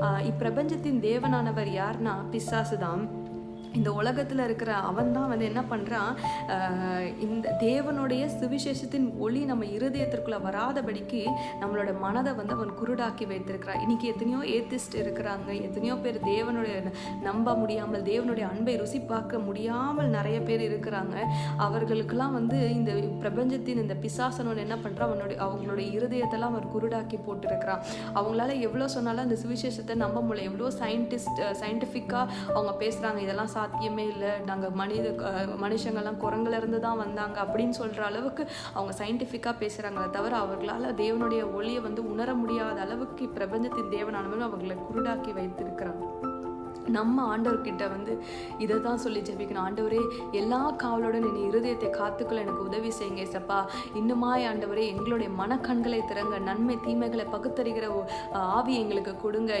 இப்பிரபஞ்சத்தின் தேவனானவர் யார்னா பிசாசு தான் இந்த உலகத்தில் இருக்கிற அவன் தான் வந்து என்ன பண்ணுறான் இந்த தேவனுடைய சுவிசேஷத்தின் ஒளி நம்ம இருதயத்திற்குள்ளே வராதபடிக்கு நம்மளோட மனதை வந்து அவன் குருடாக்கி வைத்திருக்கிறான். இன்னைக்கு எத்தனையோ ஏத்திஸ்ட் இருக்கிறாங்க. எத்தனையோ பேர் தேவனுடைய நம்ப முடியாமல் தேவனுடைய அன்பை ருசி பார்க்க முடியாமல் நிறைய பேர் இருக்கிறாங்க. அவர்களுக்கெல்லாம் வந்து இந்த பிரபஞ்சத்தின் இந்த பிசாசனோட என்ன பண்ணுறான் அவனுடைய அவங்களுடைய இருதயத்தெல்லாம் அவர் குருடாக்கி போட்டிருக்கிறான். அவங்களால எவ்வளோ சொன்னாலும் அந்த சுவிசேஷத்தை நம்ப முடியல. எவ்வளோ சயின்டிஸ்ட் சயின்டிஃபிக்காக அவங்க பேசுகிறாங்க இதெல்லாம் சாத்தியமே இல்லை. நாங்கள் மனித மனுஷங்கள்லாம் மனுஷங்கெல்லாம் குரங்குல இருந்து தான் வந்தாங்க அப்படின்னு சொல்கிற அளவுக்கு அவங்க சயின்டிஃபிக்காக பேசுகிறாங்களே தவிர அவர்களால் தேவனுடைய ஒளியை வந்து உணர முடியாத அளவுக்கு பிரபஞ்சத்தின் தேவனானவன் அவர்களை குருடாக்கி வைத்திருக்கிறாங்க. நம்ம ஆண்டவர்கிட்ட வந்து இதை தான் சொல்லி ஜெபிக்கணும். ஆண்டவரே எல்லா காவலோட என் இருதயத்தை காத்துக்குள்ள எனக்கு உதவி செய்யுங்க சப்பா இன்னுமாய் ஆண்டவரே எங்களுடைய மனக்கண்களை திறங்க நன்மை தீமைகளை பகுத்தறிகிற ஆவி எங்களுக்கு கொடுங்க.